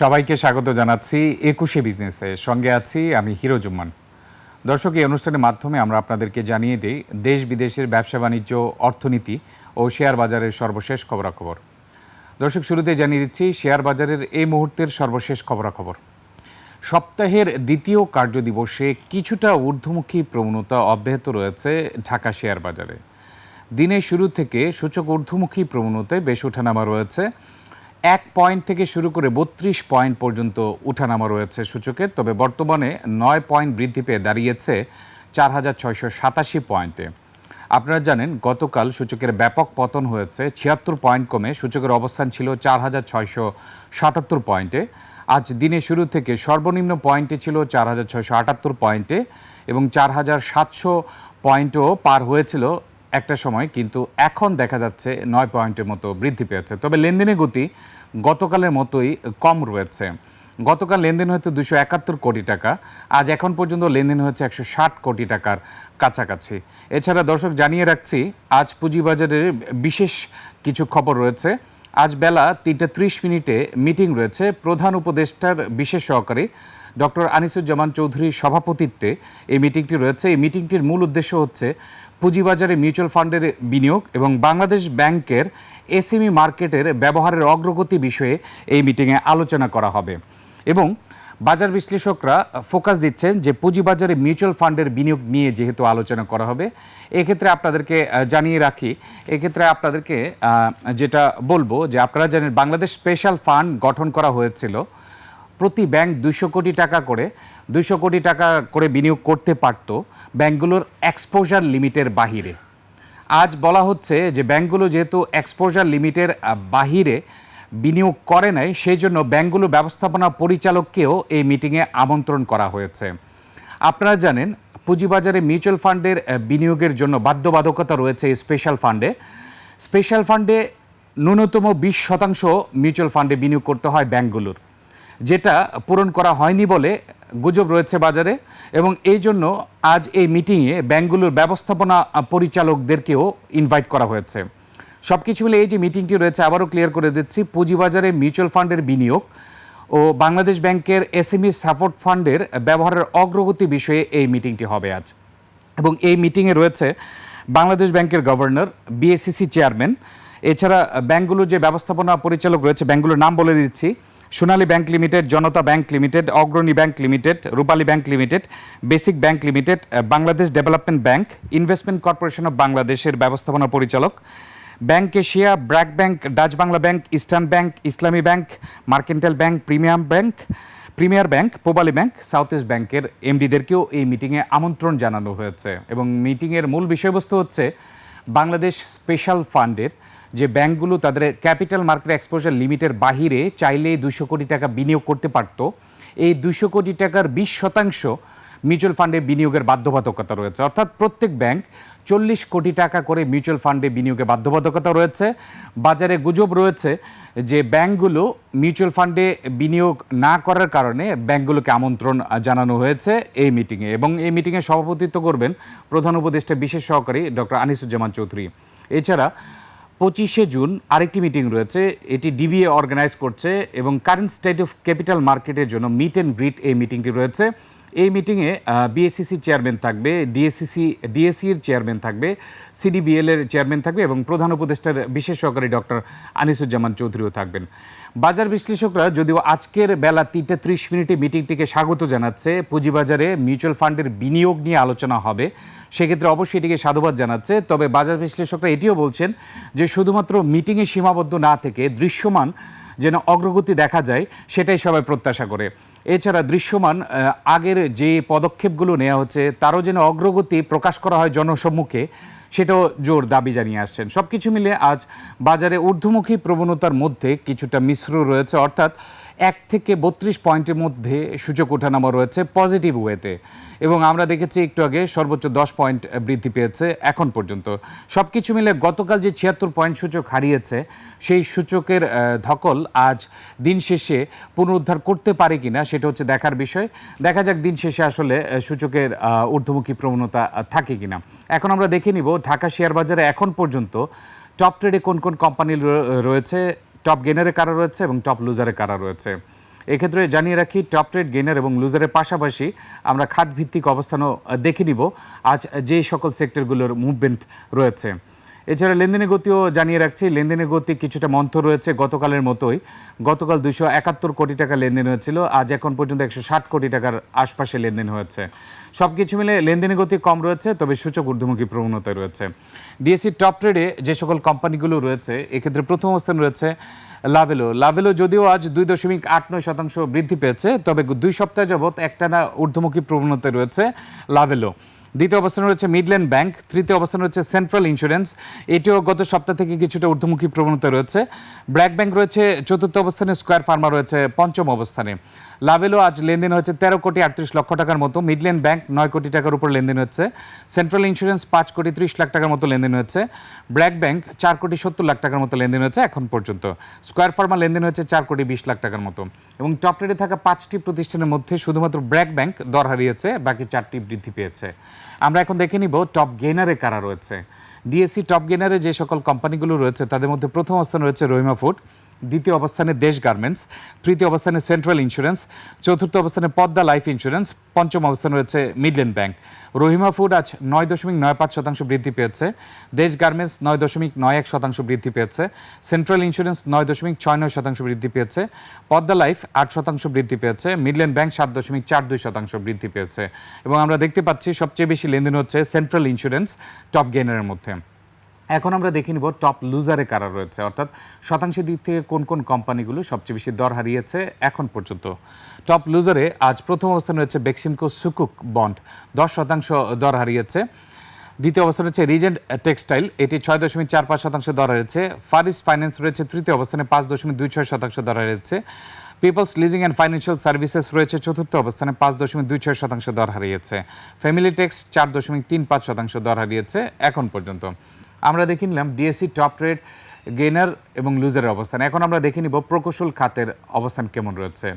সবাইকে স্বাগত জানাচ্ছি একুশে বিজনেসে। সঙ্গে আছি আমি হিরো জুম্মান। দর্শক, এই অনুষ্ঠানের মাধ্যমে আমরা আপনাদেরকে জানিয়ে দিই, দেশ বিদেশের ব্যবসা বাণিজ্য, অর্থনীতি ও শেয়ার বাজারের সর্বশেষ খবরাখবর। দর্শক, শুরুতে জানিয়ে দিচ্ছি, শেয়ার বাজারের এই মুহূর্তের সর্বশেষ খবরাখবর। সপ্তাহের দ্বিতীয় কার্যদিবসে কিছুটা ঊর্ধ্বমুখী প্রবণতা অব্যাহত রয়েছে ঢাকা শেয়ার বাজারে। দিনের শুরু থেকে সূচক ঊর্ধ্বমুখী প্রবণতায় বেশ ওঠানামা রয়েছে। এক পয়েন্ট থেকে শুরু করে বত্রিশ পয়েন্ট পর্যন্ত উঠানামা রয়েছে সূচকের, তবে বর্তমানে নয় পয়েন্ট বৃদ্ধি পেয়ে দাঁড়িয়েছে চার হাজার ছয়শো সাতাশি পয়েন্টে। আপনারা জানেন, গতকাল সূচকের ব্যাপক পতন হয়েছে, ছিয়াত্তর পয়েন্ট কমে সূচকের অবস্থান ছিল চার হাজার ছয়শো সাতাত্তর পয়েন্টে। আজ দিনের শুরু থেকে সর্বনিম্ন পয়েন্টে ছিল চার হাজার ছয়শো আটাত্তর পয়েন্টে এবং চার হাজার সাতশো পয়েন্টও পার হয়েছিল একটা সময় কিন্তু এখন দেখা যাচ্ছে নয় পয়েন্টের মতো বৃদ্ধি পেয়েছে। তবে লেনদেনের গতি গতকালের মতোই কম রয়েছে। গতকাল লেনদেন হয়েছে দুশো একাত্তর কোটি টাকা, আজ এখন পর্যন্ত লেনদেন হয়েছে একশো ষাট কোটি টাকার কাছাকাছি। এছাড়া দর্শক জানিয়ে রাখছি, আজ পুঁজিবাজারের বিশেষ কিছু খবর রয়েছে। আজ বেলা তিনটা ত্রিশ মিনিটে মিটিং রয়েছে। প্রধান উপদেষ্টার বিশেষ সহকারী ডক্টর আনিসুজ্জামান চৌধুরীর সভাপতিত্বে এই মিটিংটি রয়েছে। এই মিটিংটির মূল উদ্দেশ্য হচ্ছে পুঁজিবাজারে মিউচুয়াল ফান্ডের বিনিয়োগ এবং বাংলাদেশ ব্যাংকের এসএমই মার্কেটের ব্যবহারের অগ্রগতি বিষয়ে এই মিটিংয়ে আলোচনা করা হবে। এবং বাজার বিশ্লেষকরা ফোকাস দিচ্ছেন যে পুঁজিবাজারে মিউচুয়াল ফান্ডের বিনিয়োগ নিয়ে যেহেতু আলোচনা করা হবে, এক্ষেত্রে আপনাদেরকে জানিয়ে রাখি, এক্ষেত্রে আপনাদেরকে যেটা বলব যে আপনারা জানেন বাংলাদেশ স্পেশাল ফান্ড গঠন করা হয়েছিল। প্রতি ব্যাংক দুশো কোটি টাকা করে দুশো কোটি টাকা করে বিনিয়োগ করতে পারত ব্যাংকগুলোর এক্সপোজার লিমিটের বাহিরে। আজ বলা হচ্ছে যে ব্যাংকগুলো যেহেতু এক্সপোজার লিমিটের বাহিরে বিনিয়োগ করে নাই, সেই জন্য ব্যাংকগুলো ব্যবস্থাপনা পরিচালককেও এই মিটিংয়ে আমন্ত্রণ করা হয়েছে। আপনারা জানেন, পুঁজিবাজারে মিউচুয়াল ফান্ডের বিনিয়োগের জন্য বাধ্যবাধকতা রয়েছে স্পেশাল ফান্ডে স্পেশাল ফান্ডে ন্যূনতম বিশ শতাংশ মিউচুয়াল ফান্ডে বিনিয়োগ করতে হয় ব্যাংকগুলোর। যেটা পূরণ করা হয়নি বলে গুজব রয়েছে বাজারে এবং এই জন্য আজ এই মিটিংয়ে ব্যাংকগুলোর ব্যবস্থাপনা পরিচালকদেরকেও ইনভাইট করা হয়েছে। সব কিছু মিলে এই যে মিটিংটি রয়েছে, আবারও ক্লিয়ার করে দিচ্ছি, পুঁজিবাজারে মিউচুয়াল ফান্ডের বিনিয়োগ ও বাংলাদেশ ব্যাংকের এসএমই সাপোর্ট ফান্ডের ব্যবহারের অগ্রগতি বিষয়ে এই মিটিংটি হবে আজ। এবং এই মিটিংয়ে রয়েছে বাংলাদেশ ব্যাংকের গভর্নর বিএসসিসি চেয়ারম্যান এছাড়া ব্যাংকগুলোর যে ব্যবস্থাপনা পরিচালক রয়েছে ব্যাংকগুলোর নাম বলে দিচ্ছি Sonali bank limited, Janata bank limited, Agrani bank limited, Rupali bank limited, basic bank limited Bangladesh development bank, investment corporation of বাংলাদেশের ব্যবস্থাপনা পরিচালক, bank Asia BRAC bank, Dutch Bangla bank, eastern bank, Islami bank, mercantile bank, premium bank, premier bank Pubali bank, south east ব্যাংকের এমডিদেরকেও এই মিটিংয়ে আমন্ত্রণ জানানো হয়েছে। এবং মিটিংয়ের মূল বিষয়বস্তু হচ্ছে বাংলাদেশ স্পেশাল ফান্ডের যে ব্যাংকগুলো তাদের ক্যাপিটাল মার্কেট এক্সপোজার লিমিটের বাহিরে চাইলে দুশো কোটি টাকা বিনিয়োগ করতে পারত। এই দুশো কোটি টাকার বিশ শতাংশ মিউচুয়াল ফান্ডে বিনিয়োগের বাধ্যবাধকতা রয়েছে। অর্থাৎ প্রত্যেক ব্যাংক চল্লিশ কোটি টাকা করে মিউচুয়াল ফান্ডে বিনিয়োগে বাধ্যবাধকতা রয়েছে। বাজারে গুজব রয়েছে যে ব্যাংকগুলো মিউচুয়াল ফান্ডে বিনিয়োগ না করার কারণে ব্যাংকগুলোকে আমন্ত্রণ জানানো হয়েছে এই মিটিংয়ে। এবং এই মিটিংয়ে সভাপতিত্ব করবেন প্রধান উপদেষ্টা বিশেষ সহকারী ডক্টর আনিসুজ্জামান চৌধুরী। এছাড়া পঁচিশে জুন আরেকটি মিটিং রয়েছে। এটি ডিবিএ অর্গানাইজ করছে এবং কারেন্ট স্টেট অফ ক্যাপিটাল মার্কেটের জন্য মিট অ্যান্ড গ্রিট এই মিটিংটি রয়েছে। এই মিটিংয়ে বিএসসিসি চেয়ারম্যান থাকবে ডিএসসিসি ডিএসসি এর চেয়ারম্যান থাকবে সিডিবিএল এর চেয়ারম্যান থাকবে এবং প্রধান উপদেষ্টার বিশেষ সহকারী ডক্টর আনিসুজ্জামান চৌধুরীও থাকবেন। বাজার বিশ্লেষকরা যদিও আজকের বেলা তিনটে ত্রিশ মিনিটে মিটিংটিকে স্বাগত জানাচ্ছে, পুঁজিবাজারে মিউচুয়াল ফান্ডের বিনিয়োগ নিয়ে আলোচনা হবে। সেক্ষেত্রে অবশ্যই এটিকে সাধুবাদ জানাচ্ছে, তবে বাজার বিশ্লেষকরা এটিও বলছেন যে শুধুমাত্র মিটিংয়ে সীমাবদ্ধ না থেকে দৃশ্যমান যেন অগ্রগতি দেখা যায়, সেটাই সবাই প্রত্যাশা করে। এছাড়া দৃশ্যমান আগের যে পদক্ষেপগুলো নেওয়া হচ্ছে, তারও যেন অগ্রগতি প্রকাশ করা হয় জনসম্মুখে। সেটাও জোর দাবি জানিয়ে আসছেন। সব কিছু মিলে আজ বাজারে ঊর্ধ্বমুখী প্রবণতার মধ্যে কিছুটা মিশ্র রয়েছে, অর্থাৎ এক থেকে বত্রিশ পয়েন্টের মধ্যে সূচক ওঠানামা রয়েছে পজিটিভ ওয়েতে। এবং আমরা দেখেছি একটু আগে সর্বোচ্চ দশ পয়েন্ট বৃদ্ধি পেয়েছে এখন পর্যন্ত। সব কিছু মিলে গতকাল যে ছিয়াত্তর পয়েন্ট সূচক হারিয়েছে, সেই সূচকের ধকল আজ দিন শেষে পুনরুদ্ধার করতে পারে কিনা সেটা হচ্ছে দেখার বিষয়। দেখা যাক দিন শেষে আসলে সূচকের ঊর্ধ্বমুখী প্রবণতা থাকে কিনা। এখন আমরা দেখে নিব ঢাকা শেয়ার বাজারে এখন পর্যন্ত টপ ট্রেডে কোন কোন কোম্পানি রয়েছে? টপ গেনারে কারা রয়েছে এবং টপ লুজারে কারা রয়েছে? এক্ষেত্রে জানিয়ে রাখি, টপ ট্রেড গেনার এবং লুজারের পাশাপাশি আমরা খাত ভিত্তিক অবস্থানও দেখে নিব। আজ যে সকল সেক্টরগুলোর মুভমেন্ট রয়েছে। এছাড়া লেনদেনের গতিও জানিয়ে রাখছি, লেনদেনের গতি কিছুটা মন্থর রয়েছে গতকালের মতোই। গতকাল দুশো একাত্তর কোটি টাকা লেনদেন হয়েছিল, আজ এখন পর্যন্ত একশো ষাট কোটি টাকার আশপাশে লেনদেন হয়েছে। সব কিছু মিলে লেনদেনের গতি কম রয়েছে, তবে সূচক ঊর্ধ্বমুখী প্রবণতা রয়েছে। ডিএসসি টপ ট্রেডে যে সকল কোম্পানিগুলো রয়েছে, এক্ষেত্রে প্রথম অবস্থান রয়েছে লাভেলো লাভেলো যদিও আজ দুই দশমিক আট নয় শতাংশ বৃদ্ধি পেয়েছে, তবে দুই সপ্তাহ যাবৎ একটানা ঊর্ধ্বমুখী প্রবণতা রয়েছে লাভেলো দ্বিতীয় অবস্থানে রয়েছে মিডল্যান্ড ব্যাংক তৃতীয় অবস্থানে রয়েছে সেন্ট্রাল ইন্স্যুরেন্স এটিও গত সপ্তাহ থেকে কিছুটা ঊর্ধ্বমুখী প্রবণতা রয়েছে। ব্র্যাক ব্যাংক রয়েছে, চতুর্থ অবস্থানে স্কোয়ার ফার্মা রয়েছে, পঞ্চম অবস্থানে। লাভেলো আজ লেনদেন হয়েছে তেরো কোটি আটত্রিশ লক্ষ টাকার মতো। মিডল্যান্ড ব্যাংক নয় কোটি টাকার উপর লেনদেন হচ্ছে। সেন্ট্রাল ইন্স্যুরেন্স পাঁচ কোটি ত্রিশ লাখ টাকার মতো লেনদেন হচ্ছে। ব্র্যাক ব্যাংক চার কোটি সত্তর লাখ টাকার মতো লেনদেন হয়েছে এখন পর্যন্ত। স্কোয়ার ফার্মা লেনদেন হয়েছে চার কোটি বিশ লাখ টাকার মতো। এবং টপ ট্রেডে থাকা পাঁচটি প্রতিষ্ঠানের মধ্যে শুধুমাত্র ব্র্যাক ব্যাংক দর হারিয়েছে, বাকি চারটি বৃদ্ধি পেয়েছে। আমরা এখন দেখে নিব টপ গেনারে কারা রয়েছে। ডিএসসি টপ গেনারে যে সকল কোম্পানিগুলো রয়েছে, তাদের মধ্যে প্রথম অবস্থান রয়েছে রহিমা ফুড দ্বিতীয় অবস্থানে দেশ গার্মেন্টস তৃতীয় অবস্থানে সেন্ট্রাল ইন্স্যুরেন্স চতুর্থ অবস্থানে পদ্মা লাইফ ইন্স্যুরেন্স পঞ্চম অবস্থানে রয়েছে মিডল্যান্ড ব্যাংক রহিমা ফুড আজ নয় দশমিক নয় পাঁচ শতাংশ বৃদ্ধি পেয়েছে। দেশ গার্মেন্টস নয় দশমিক নয় এক শতাংশ বৃদ্ধি পেয়েছে। সেন্ট্রাল ইন্স্যুরেন্স নয় দশমিক ছয় নয় শতাংশ বৃদ্ধি পেয়েছে। পদ্মা লাইফ আট শতাংশ বৃদ্ধি পেয়েছে। মিডল্যান্ড ব্যাংক সাত দশমিক চার দুই শতাংশ বৃদ্ধি পেয়েছে। এবং আমরা দেখতে পাচ্ছি সবচেয়ে বেশি লেনদেন হচ্ছে সেন্ট্রাল ইন্স্যুরেন্স টপ গেনারের মধ্যে। এখন আমরা দেখে নিব টপ লুজারে কারা রয়েছে। অর্থাৎ শতাংশের দিক থেকে কোন কোন কোম্পানিগুলো সবচেয়ে বেশি দর হারিয়েছে এখন পর্যন্ত। টপ লুজারে আজ প্রথম অবস্থানে রয়েছে বেক্সিমকো সুকুক বন্ড দশ শতাংশ দর হারিয়েছে। দ্বিতীয় অবস্থান হচ্ছে রিজেন্ট টেক্সটাইল এটি ছয় দশমিক চার পাঁচ শতাংশ দর হারিয়েছে। ফারিস ফাইন্যান্স রয়েছে তৃতীয় অবস্থানে পাঁচ দশমিক দুই ছয় শতাংশ দর হারিয়েছে। People's leasing and financial services রয়েছে চতুর্থ অবস্থানে পাঁচ দশমিক দুই ছয় শতাংশ দর হারিয়েছে। ফ্যামিলি টেক্স চার দশমিক তিন পাঁচ শতাংশ দর হারিয়েছে এখন পর্যন্ত। আমরা দেখে নিলাম ডিএসসি টপ রেট গেনার এবং লুজারের অবস্থান। এখন আমরা দেখে নিব প্রকৌশল খাতের অবস্থান কেমন রয়েছে।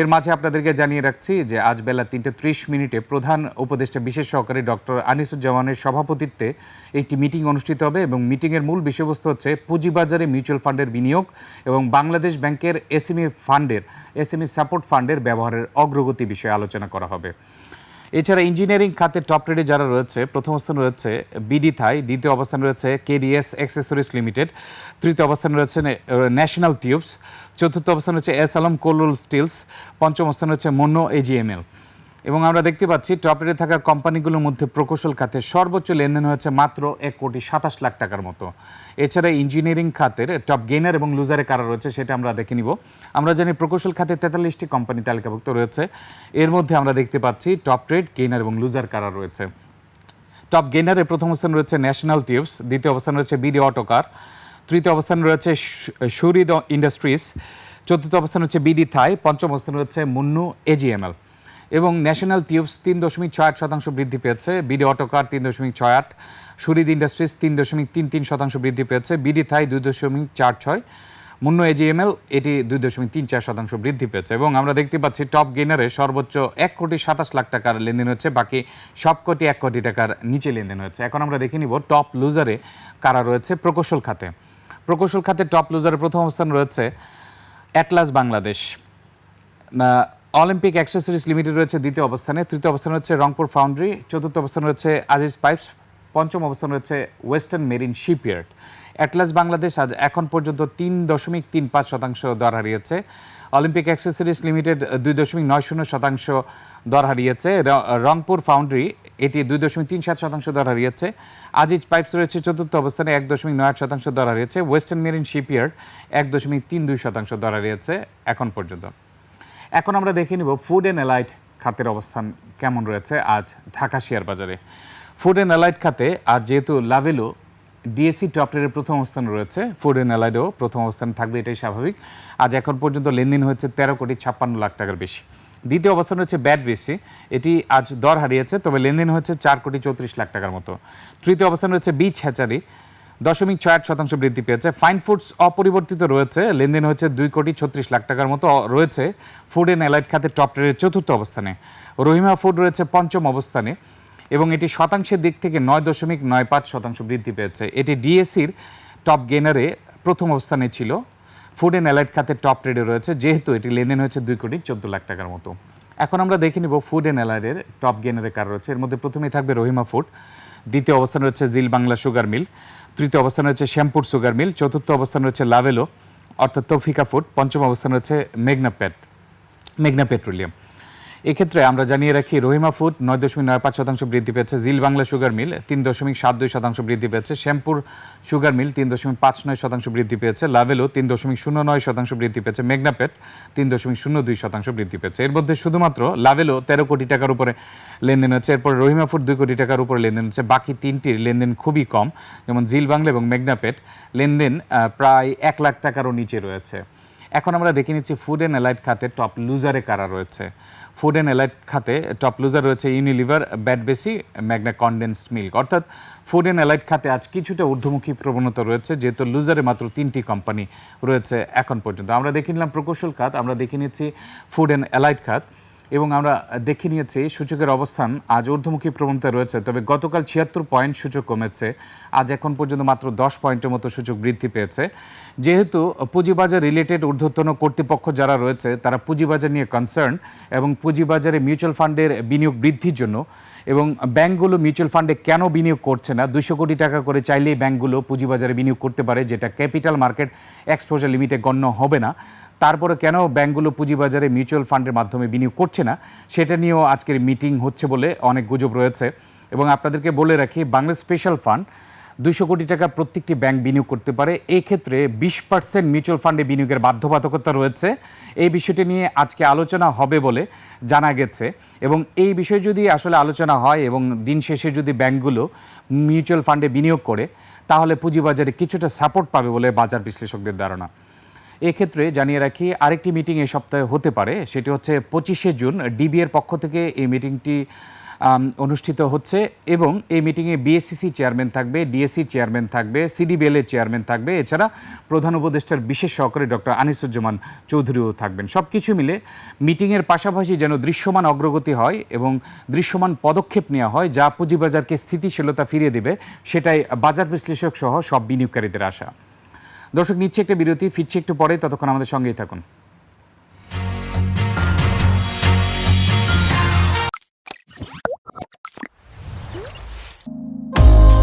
এর মাঝে আপনাদেরকে জানিয়ে রাখছি যে আজ বেলা তিনটে ত্রিশ মিনিটে প্রধান উপদেষ্টা বিশেষ সহকারী ডক্টর আনিসুজ্জামানের সভাপতিত্বে একটি মিটিং অনুষ্ঠিত হবে এবং মিটিংয়ের মূল বিষয়বস্তু হচ্ছে পুঁজিবাজারে মিউচুয়াল ফান্ডের বিনিয়োগ এবং বাংলাদেশ ব্যাংকের এসএমই ফান্ডের এসএমই সাপোর্ট ফান্ডের ব্যবহারের অগ্রগতি বিষয়ে আলোচনা করা হবে। এছাড়া ইঞ্জিনিয়ারিং খাতে টপ রেডে যারা রয়েছে, প্রথম অবস্থানে রয়েছে বিডি থাই দ্বিতীয় অবস্থানে রয়েছে কেডিএস অ্যাক্সেসরিজ লিমিটেড তৃতীয় অবস্থানে রয়েছে ন্যাশনাল টিউবস চতুর্থ অবস্থান রয়েছে এস আলম কোলুল স্টিলস পঞ্চম অবস্থান রয়েছে মনো এজিএমএল এবং আমরা দেখতে পাচ্ছি টপ রেটে থাকা কোম্পানিগুলোর মধ্যে প্রকৌশল খাতে সর্বোচ্চ লেনদেন হয়েছে মাত্র এক কোটি সাতাশ লাখ টাকার মতো। এছাড়া ইঞ্জিনিয়ারিং খাতের টপ গেনার এবং লুজারে কারা রয়েছে সেটা আমরা দেখে নিব। আমরা জানি প্রকৌশল খাতে তেতাল্লিশটি কোম্পানি তালিকাভুক্ত রয়েছে। এর মধ্যে আমরা দেখতে পাচ্ছি টপ ট্রেড গেনার এবং লুজার কারা রয়েছে। টপ গেনারে প্রথম অবস্থান রয়েছে ন্যাশনাল টিউবস দ্বিতীয় অবস্থান রয়েছে বিডি অটোকার তৃতীয় অবস্থান রয়েছে সুরিদ ইন্ডাস্ট্রিজ চতুর্থ অবস্থান হচ্ছে বিডি থাই পঞ্চম অবস্থান রয়েছে মুন্নু এজিএমএল এবং ন্যাশনাল টিউবস তিন দশমিক ছয় আট শতাংশ বৃদ্ধি পেয়েছে। বিডি অটোকার তিন দশমিক ছয় আট, সুরিদ ইন্ডাস্ট্রিজ তিন দশমিক তিন তিন শতাংশ বৃদ্ধি পেয়েছে। বিডি থাই দুই দশমিক চার ছয়, মুন্ন এজিএমএল, এটি দুই দশমিক তিন চার শতাংশ বৃদ্ধি পেয়েছে। এবং আমরা দেখতে পাচ্ছি টপ গেনারে সর্বোচ্চ এক কোটি সাতাশ লাখ টাকার লেনদেন হচ্ছে বাকি সব কোটি এক কোটি টাকার নিচে লেনদেন হচ্ছে এখন আমরা দেখে নিব টপ লুজারে কারা রয়েছে প্রকৌশল খাতে। প্রকৌশল খাতে টপ লুজারে প্রথম অবস্থান রয়েছে Atlas Bangladesh. Olympic accessories limited রয়েছে দ্বিতীয় অবস্থানে। তৃতীয় অবস্থানে রয়েছে রংপুর ফাউন্ড্রি চতুর্থ অবস্থানে রয়েছে আজিজ পাইপস পঞ্চম অবস্থানে রয়েছে western marine shipyard Atlas Bangladesh আজ এখন পর্যন্ত তিন দশমিক তিন পাঁচ শতাংশ দর হারিয়েছে। অলিম্পিক অ্যাক্সেসরিজ লিমিটেড দুই দশমিক নয় শূন্য শতাংশ দর হারিয়েছে। রংপুর ফাউন্ড্রি এটি দুই দশমিক তিন সাত শতাংশ দর হারিয়েছে। আজিজ পাইপস রয়েছে চতুর্থ অবস্থানে, এক দশমিক নয় আট শতাংশ দর হারিয়েছে। ওয়েস্টার্ন মেরিন শিপইয়ার্ড এক দশমিক তিন দুই শতাংশ দর হারিয়েছে এখন পর্যন্ত। এখন আমরা দেখে নিব ফুড অ্যান্ড অ্যালাইট খাতের অবস্থান কেমন রয়েছে আজ ঢাকা শেয়ার বাজারে ফুড অ্যান্ড অ্যালাইট খাতে আজ যেহেতু লাভেলো ডিএসসি টপটের প্রথম অবস্থান রয়েছে ফুড অ্যান্ড অ্যালাইডও প্রথম অবস্থান থাকবে, এটাই স্বাভাবিক। আজ এখন পর্যন্ত লেনদেন হয়েছে তেরো কোটি ছাপ্পান্ন লাখ টাকার বেশি। দ্বিতীয় অবস্থান হচ্ছে ব্যাট বেশি, এটি আজ দর হারিয়েছে, তবে লেনদেন হচ্ছে চার কোটি চৌত্রিশ লাখ টাকার মতো। তৃতীয় অবস্থান রয়েছে বিচ হ্যাচারি দশমিক ছয় আট শতাংশ বৃদ্ধি পেয়েছে। ফাইন ফুডস অপরিবর্তিত রয়েছে। লেনদেন হচ্ছে দুই কোটি ছত্রিশ লাখ টাকার মতো রয়েছে। ফুড অ্যান্ড অ্যালাইট খাতে টপ ট্রেডের চতুর্থ অবস্থানে। রহিমা ফুড রয়েছে পঞ্চম অবস্থানে এবং এটি শতাংশের দিক থেকে নয় দশমিক নয় পাঁচ শতাংশ বৃদ্ধি পেয়েছে। এটি ডিএসসির টপ গেনারে প্রথম অবস্থানে ছিল। ফুড অ্যান্ড অ্যালাইড খাতে টপ ট্রেডে রয়েছে। যেহেতু এটি লেনদেন হয়েছে দুই কোটি চোদ্দ লাখ টাকার মতো। এখন আমরা দেখে নিব ফুড অ্যান্ড অ্যালাইডের টপ গেনারে কার রয়েছে। এর মধ্যে প্রথমেই থাকবে রহিমা ফুড দ্বিতীয় অবস্থান রয়েছে জিল বাংলা সুগার মিল। তৃতীয় অবস্থান রয়েছে শ্যামপুর সুগার মিল। চতুর্থ অবস্থান রয়েছে লাভেলো, অর্থাৎ তৌফিকা ফুড। পঞ্চম অবস্থান রয়েছে মেঘনা পেট, মেঘনা পেট্রোলিয়াম। এক্ষেত্রে আমরা জানিয়ে রাখি, রহিমা ফুড নয় দশমিক নয় পাঁচ শতাংশ বৃদ্ধি পেয়েছে। জিল বাংলা সুগার মিল তিন দশমিক সাত দুই শতাংশ বৃদ্ধি পেয়েছে। শ্যামপুর সুগার মিল তিন দশমিক পাঁচ নয় শতাংশ বৃদ্ধি পেয়েছে। লাভেলো তিন দশমিক শূন্য নয় শতাংশ বৃদ্ধি পেয়েছে। মেঘনাপেট তিন দশমিক শূন্য দুই শতাংশ বৃদ্ধি পেয়েছে। এর মধ্যে শুধুমাত্র লাভেলো তেরো কোটি টাকার উপরে লেনদেন হচ্ছে। এরপর রহিমা ফুড দুই কোটি টাকার উপরে লেনদেন হচ্ছে। বাকি তিনটির লেনদেন খুবই কম। যেমন জিল বাংলা এবং মেঘনাপেট লেনদেন প্রায় এক লাখ টাকারও নিচে রয়েছে। এখন আমরা দেখে নিচ্ছি ফুড অ্যান্ড অ্যালাইট খাতে টপ লুজারে কারা রয়েছে। ফুড অ্যান্ড অ্যালাইট খাতে টপ লুজার রয়েছে ইউনিলিভার ব্যাডবেসি ম্যাগনা কনডেন্সড মিল্ক অর্থাৎ ফুড অ্যান্ড অ্যালাইট খাতে আজ কিছুটা ঊর্ধ্বমুখী প্রবণতা রয়েছে, যেহেতু লুজারে মাত্র তিনটি কোম্পানি রয়েছে এখন পর্যন্ত। আমরা দেখে নিলাম প্রকৌশল খাত, আমরা দেখে নিচ্ছি ফুড অ্যান্ড অ্যালাইট খাত। এবং আমরা দেখে নিয়েছি সূচকের অবস্থান। আজ ঊর্ধ্বমুখী প্রবণতা রয়েছে, তবে গতকাল ছিয়াত্তর পয়েন্ট সূচক কমেছে। আজ এখন পর্যন্ত মাত্র দশ পয়েন্টের মতো সূচক বৃদ্ধি পেয়েছে। যেহেতু পুঁজিবাজার রিলেটেড ঊর্ধ্বতন কর্তৃপক্ষ যারা রয়েছে, তারা পুঁজিবাজার নিয়ে কনসার্ন এবং পুঁজিবাজারে মিউচুয়াল ফান্ডের বিনিয়োগ বৃদ্ধির জন্য এবং ব্যাংকগুলো মিউচুয়াল ফান্ডে কেন বিনিয়োগ করছে না? দুশো কোটি টাকা করে চাইলেই ব্যাংকগুলো পুঁজিবাজারে বিনিয়োগ করতে পারে, যেটা ক্যাপিটাল মার্কেট এক্সপোজার লিমিটে গণ্য হবে না। তারপরে কেন ব্যাংকগুলো পুঁজিবাজারে মিউচুয়াল ফান্ডের মাধ্যমে বিনিয়োগ করছে না? সেটা নিয়েও আজকের মিটিং হচ্ছে বলে অনেক গুজব রয়েছে। এবং আপনাদেরকে বলে রাখি বাংলা স্পেশাল ফান্ড দুইশো কোটি টাকা প্রত্যেকটি ব্যাংক বিনিয়োগ করতে পারে। এই ক্ষেত্রে বিশ পার্সেন্ট মিউচুয়াল ফান্ডে বিনিয়োগের বাধ্যবাধকতা রয়েছে। এই বিষয়টি নিয়ে আজকে আলোচনা হবে বলে জানা গেছে। এবং এই বিষয়ে যদি আসলে আলোচনা হয় এবং দিন শেষে যদি ব্যাংকগুলো মিউচুয়াল ফান্ডে বিনিয়োগ করে, তাহলে পুঁজিবাজারে কিছুটা সাপোর্ট পাবে বলে বাজার বিশ্লেষকদের ধারণা। এক্ষেত্রে জানিয়ে রাখি, আরেকটি মিটিং এই সপ্তাহে হতে পারে। সেটি হচ্ছে পঁচিশে জুন ডিবিএর পক্ষ থেকে এই মিটিংটি অনুষ্ঠিত হচ্ছে এবং এই মিটিংয়ে বিএসসিসি চেয়ারম্যান থাকবে ডিএসসি চেয়ারম্যান থাকবে সিডিবিএল এর চেয়ারম্যান থাকবে। এছাড়া প্রধান উপদেষ্টার বিশেষ সহকারী ডক্টর আনিসুজ্জামান চৌধুরীও থাকবেন। সব কিছু মিলে মিটিংয়ের পাশাপাশি যেন দৃশ্যমান অগ্রগতি হয় এবং দৃশ্যমান পদক্ষেপ নেওয়া হয়, যা পুঁজিবাজারকে স্থিতিশীলতা ফিরিয়ে দেবে, সেটাই বাজার বিশ্লেষক সহ সব বিনিয়োগকারীদের আশা। দর্শক, নিচ্ছে একটা বিরতি, ফিরছে একটু পরে, ততক্ষণ আমাদের সঙ্গেই থাকুন।